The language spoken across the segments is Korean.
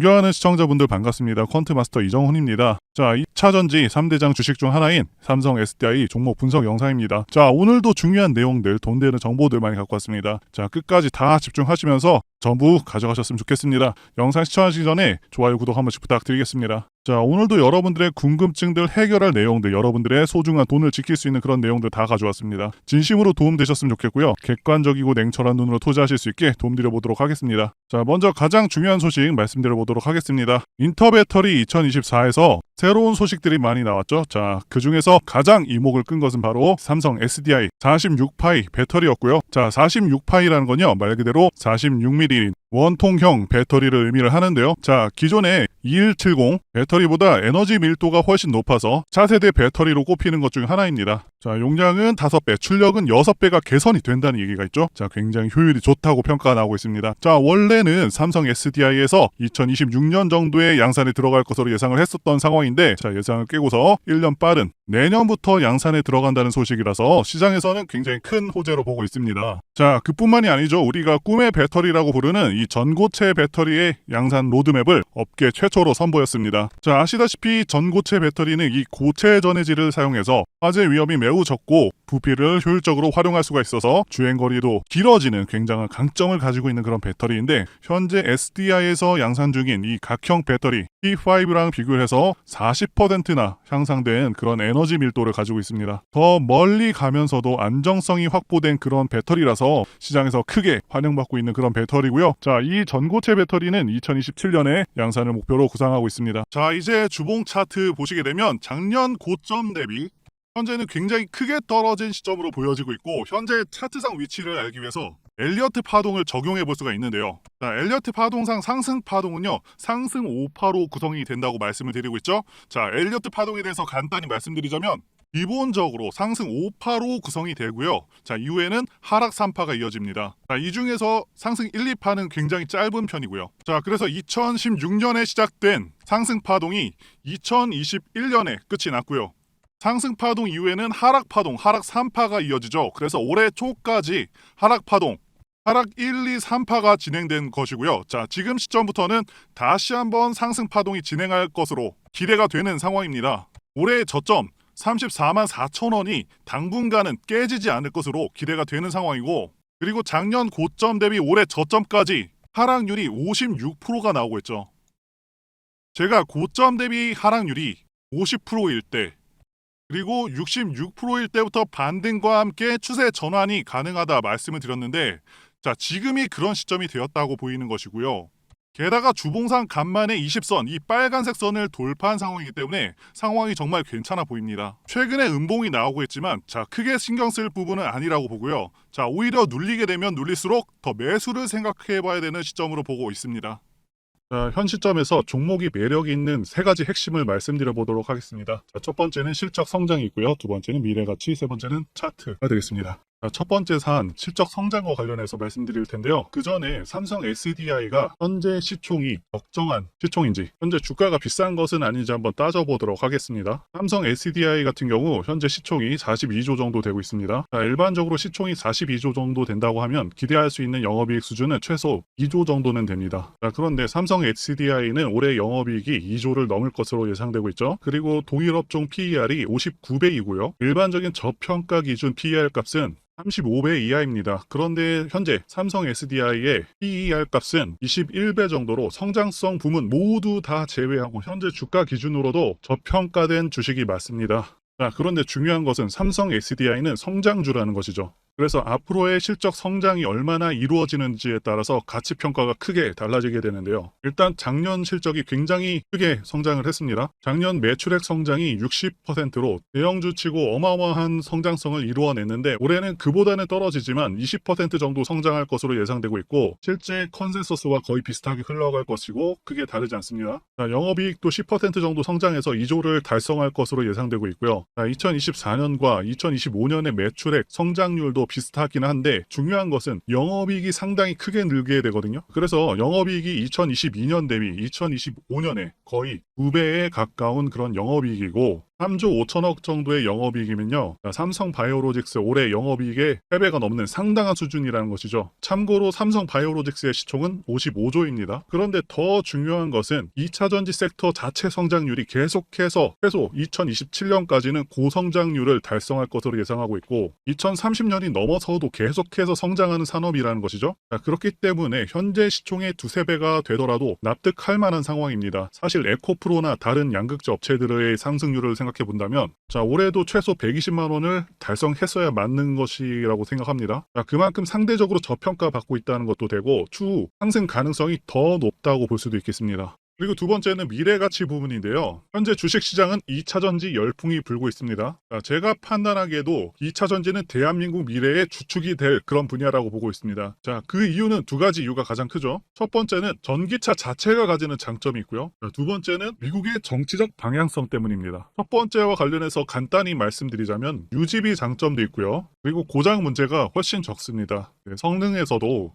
존경하는 시청자분들 반갑습니다. 퀀트 마스터 이정훈입니다. 자, 2차 전지 3대장 주식 중 하나인 삼성 SDI 종목 분석 영상입니다. 자, 오늘도 중요한 내용들, 돈 되는 정보들 많이 갖고 왔습니다. 자, 끝까지 다 집중하시면서 전부 가져가셨으면 좋겠습니다. 영상 시청하시기 전에 좋아요, 구독 한 번씩 부탁드리겠습니다. 자, 오늘도 여러분들의 궁금증들 해결할 내용들, 여러분들의 소중한 돈을 지킬 수 있는 그런 내용들 다 가져왔습니다. 진심으로 도움되셨으면 좋겠고요. 객관적이고 냉철한 눈으로 투자하실 수 있게 도움드려 보도록 하겠습니다. 자, 먼저 가장 중요한 소식 말씀드려 보도록 하겠습니다. 인터배터리 2024에서 새로운 소식들이 많이 나왔죠. 자, 그 중에서 가장 이목을 끈 것은 바로 삼성 SDI 46파이 배터리였고요. 자, 46파이라는 건요, 말 그대로 46mm인 원통형 배터리를 의미를 하는데요. 자, 기존의 2170 배터리보다 에너지 밀도가 훨씬 높아서 차세대 배터리로 꼽히는 것 중 하나입니다. 자, 용량은 5배, 출력은 6배가 개선이 된다는 얘기가 있죠. 자, 굉장히 효율이 좋다고 평가가 나오고 있습니다. 자, 원래는 삼성 SDI에서 2026년 정도에 양산에 들어갈 것으로 예상을 했었던 상황 인데, 자, 예상을 깨고서 1년 빠른 내년부터 양산에 들어간다는 소식이라서 시장에서는 굉장히 큰 호재로 보고 있습니다. 자, 그뿐만이 아니죠. 우리가 꿈의 배터리라고 부르는 이 전고체 배터리의 양산 로드맵을 업계 최초로 선보였습니다. 자, 아시다시피 전고체 배터리는 이 고체 전해질을 사용해서 화재 위험이 매우 적고 부피를 효율적으로 활용할 수가 있어서 주행 거리도 길어지는 굉장한 강점을 가지고 있는 그런 배터리인데 현재 SDI에서 양산 중인 이 각형 배터리 T5랑 비교해서 40%나 향상된 그런 에너지 밀도를 가지고 있습니다. 더 멀리 가면서도 안정성이 확보된 그런 배터리라서 시장에서 크게 환영받고 있는 그런 배터리고요. 자, 이 전고체 배터리는 2027년에 양산을 목표로 구상하고 있습니다. 자, 이제 주봉 차트 보시게 되면 작년 고점 대비 현재는 굉장히 크게 떨어진 시점으로 보여지고 있고 현재 차트상 위치를 알기 위해서 엘리어트 파동을 적용해 볼 수가 있는데요. 자, 엘리어트 파동상 상승 파동은요. 상승 5파로 구성이 된다고 말씀을 드리고 있죠. 자, 엘리어트 파동에 대해서 간단히 말씀드리자면 기본적으로 상승 5파로 구성이 되고요. 자, 이후에는 하락 3파가 이어집니다. 자, 이 중에서 상승 1, 2파는 굉장히 짧은 편이고요. 자, 그래서 2016년에 시작된 상승 파동이 2021년에 끝이 났고요. 상승 파동 이후에는 하락 파동, 하락 3파가 이어지죠. 그래서 올해 초까지 하락 파동, 하락 1, 2, 3파가 진행된 것이고요. 자, 지금 시점부터는 다시 한번 상승 파동이 진행할 것으로 기대가 되는 상황입니다. 올해 저점 34만 4천 원이 당분간은 깨지지 않을 것으로 기대가 되는 상황이고 그리고 작년 고점 대비 올해 저점까지 하락률이 56%가 나오고 있죠. 제가 고점 대비 하락률이 50%일 때 그리고 66%일 때부터 반등과 함께 추세 전환이 가능하다 말씀을 드렸는데 자 지금이 그런 시점이 되었다고 보이는 것이고요. 게다가 주봉상 간만에 20선 이 빨간색 선을 돌파한 상황이기 때문에 상황이 정말 괜찮아 보입니다. 최근에 음봉이 나오고 있지만 자 크게 신경 쓸 부분은 아니라고 보고요. 자 오히려 눌리게 되면 눌릴수록 더 매수를 생각해 봐야 되는 시점으로 보고 있습니다. 자, 현 시점에서 종목이 매력이 있는 세 가지 핵심을 말씀드려 보도록 하겠습니다. 자, 첫 번째는 실적 성장이 있고요. 두 번째는 미래 가치, 세 번째는 차트가 되겠습니다. 자, 첫 번째 사안 실적 성장과 관련해서 말씀드릴 텐데요. 그 전에 삼성 SDI가 현재 시총이 적정한 시총인지 현재 주가가 비싼 것은 아닌지 한번 따져보도록 하겠습니다. 삼성 SDI 같은 경우 현재 시총이 42조 정도 되고 있습니다. 자, 일반적으로 시총이 42조 정도 된다고 하면 기대할 수 있는 영업이익 수준은 최소 2조 정도는 됩니다. 자, 그런데 삼성 SDI는 올해 영업이익이 2조를 넘을 것으로 예상되고 있죠. 그리고 동일업종 PER이 59배이고요. 일반적인 저평가 기준 PER 값은 35배 이하입니다. 그런데 현재 삼성 SDI의 PER 값은 21배 정도로 성장성 부문 모두 다 제외하고 현재 주가 기준으로도 저평가된 주식이 맞습니다. 자, 그런데 중요한 것은 삼성 SDI는 성장주라는 것이죠. 그래서 앞으로의 실적 성장이 얼마나 이루어지는지에 따라서 가치 평가가 크게 달라지게 되는데요. 일단 작년 실적이 굉장히 크게 성장을 했습니다. 작년 매출액 성장이 60%로 대형주치고 어마어마한 성장성을 이루어냈는데 올해는 그보다는 떨어지지만 20% 정도 성장할 것으로 예상되고 있고 실제 컨센서스와 거의 비슷하게 흘러갈 것이고 크게 다르지 않습니다. 자, 영업이익도 10% 정도 성장해서 2조를 달성할 것으로 예상되고 있고요. 자, 2024년과 2025년의 매출액 성장률도 비슷하긴 한데 중요한 것은 영업이익이 상당히 크게 늘게 되거든요. 그래서 영업이익이 2022년 대비 2025년에 거의 2배에 가까운 그런 영업이익이고 3조 5천억 정도의 영업이익이면요. 삼성 바이오로직스 올해 영업이익의 3배가 넘는 상당한 수준이라는 것이죠. 참고로 삼성 바이오로직스의 시총은 55조입니다. 그런데 더 중요한 것은 2차 전지 섹터 자체 성장률이 계속해서 최소 2027년까지는 고성장률을 달성할 것으로 예상하고 있고 2030년이 넘어서도 계속해서 성장하는 산업이라는 것이죠. 자, 그렇기 때문에 현재 시총의 두세 배가 되더라도 납득할 만한 상황입니다. 사실 에코프로나 다른 양극재 업체들의 상승률을 생각 해 본다면 자, 올해도 최소 120만 원을 달성했어야 맞는 것이라고 생각합니다. 자, 그만큼 상대적으로 저평가 받고 있다는 것도 되고 추후 상승 가능성이 더 높다고 볼 수도 있겠습니다. 그리고 두 번째는 미래 가치 부분인데요. 현재 주식 시장은 2차 전지 열풍이 불고 있습니다. 자, 제가 판단하기에도 2차 전지는 대한민국 미래의 주축이 될 그런 분야라고 보고 있습니다. 자, 그 이유는 두 가지 이유가 가장 크죠. 첫 번째는 전기차 자체가 가지는 장점이 있고요. 자, 두 번째는 미국의 정치적 방향성 때문입니다. 첫 번째와 관련해서 간단히 말씀드리자면 유지비 장점도 있고요. 그리고 고장 문제가 훨씬 적습니다. 네, 성능에서도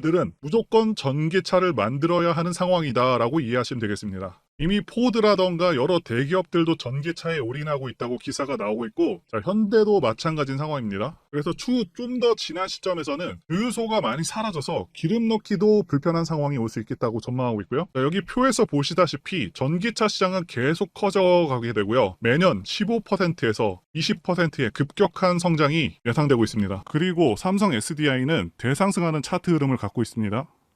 들은 무조건 전기차를 만들어야 하는 상황이다라고 이해하시면 되겠습니다. 이미 포드라던가 여러 대기업들도 전기차에 올인하고 있다고 기사가 나오고 있고 자, 현대도 마찬가지인 상황입니다. 그래서 추후 좀 더 지난 시점에서는 주유소가 많이 사라져서 기름 넣기도 불편한 상황이 올 수 있겠다고 전망하고 있고요. 자, 여기 표에서 보시다시피 전기차 시장은 계속 커져가게 되고요. 매년 15%에서 20%의 급격한 성장이 예상되고 있습니다. 그리고 삼성 SDI는 대상승하는 차트 흐름을 갖고 있습니다.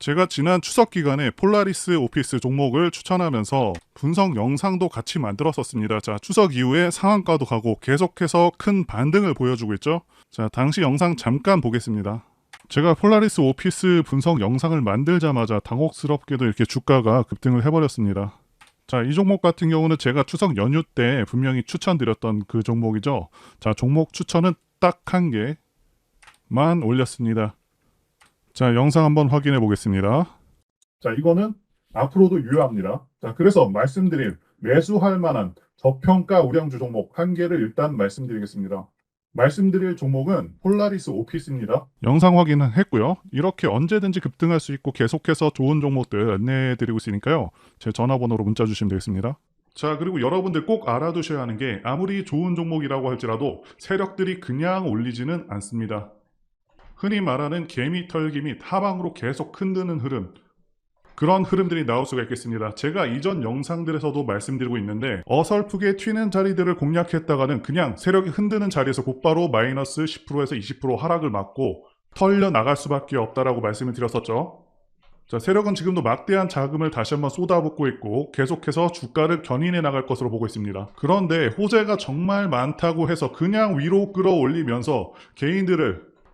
제가 지난 추석 기간에 폴라리스 오피스 종목을 추천하면서 분석 영상도 같이 만들었었습니다. 자, 추석 이후에 상한가도 가고 계속해서 큰 반등을 보여주고 있죠. 자, 당시 영상 잠깐 보겠습니다. 제가 폴라리스 오피스 분석 영상을 만들자마자 당혹스럽게도 이렇게 주가가 급등을 해버렸습니다. 자, 이 종목 같은 경우는 제가 추석 연휴 때 분명히 추천드렸던 그 종목이죠. 자, 종목 추천은 딱 한 개만 올렸습니다. 자, 영상 한번 확인해 보겠습니다. 자, 이거는 앞으로도 유효합니다. 자, 그래서 말씀드린 매수할 만한 저평가 우량주 종목 한 개를 일단 말씀드리겠습니다. 말씀드릴 종목은 폴라리스 오피스입니다. 영상 확인은 했고요. 이렇게 언제든지 급등할 수 있고 계속해서 좋은 종목들 안내해 드리고 있으니까요. 제 전화번호로 문자 주시면 되겠습니다. 자, 그리고 여러분들 꼭 알아두셔야 하는 게 아무리 좋은 종목이라고 할지라도 세력들이 그냥 올리지는 않습니다. 흔히 말하는 개미 털기 및 하방으로 계속 흔드는 흐름 그런 흐름들이 나올 수가 있겠습니다. 제가 이전 영상들에서도 말씀드리고 있는데 어설프게 튀는 자리들을 공략했다가는 그냥 세력이 흔드는 자리에서 곧바로 마이너스 10%에서 20% 하락을 맞고 털려 나갈 수밖에 없다라고 말씀을 드렸었죠. 자, 세력은 지금도 막대한 자금을 다시 한번 쏟아붓고 있고 계속해서 주가를 견인해 나갈 것으로 보고 있습니다. 그런데 호재가 정말 많다고 해서 그냥 위로 끌어올리면서 개인들을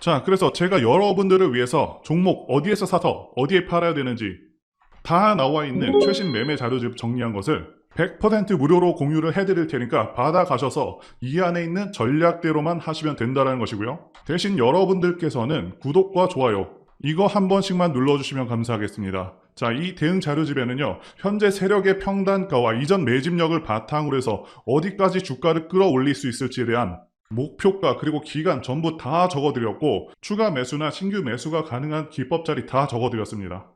자, 그래서 제가 여러분들을 위해서 종목 어디에서 사서 어디에 팔아야 되는지 다 나와 있는 최신 매매 자료집 정리한 것을 100% 무료로 공유를 해드릴 테니까 받아가셔서 이 안에 있는 전략대로만 하시면 된다는 것이고요. 대신 여러분들께서는 구독과 좋아요 이거 한 번씩만 눌러주시면 감사하겠습니다. 자, 이 대응 자료집에는요, 현재 세력의 평단가와 이전 매집력을 바탕으로 해서 어디까지 주가를 끌어올릴 수 있을지에 대한 목표가 그리고 기간 전부 다 적어드렸고 추가 매수나 신규 매수가 가능한 기법 자리 다 적어드렸습니다.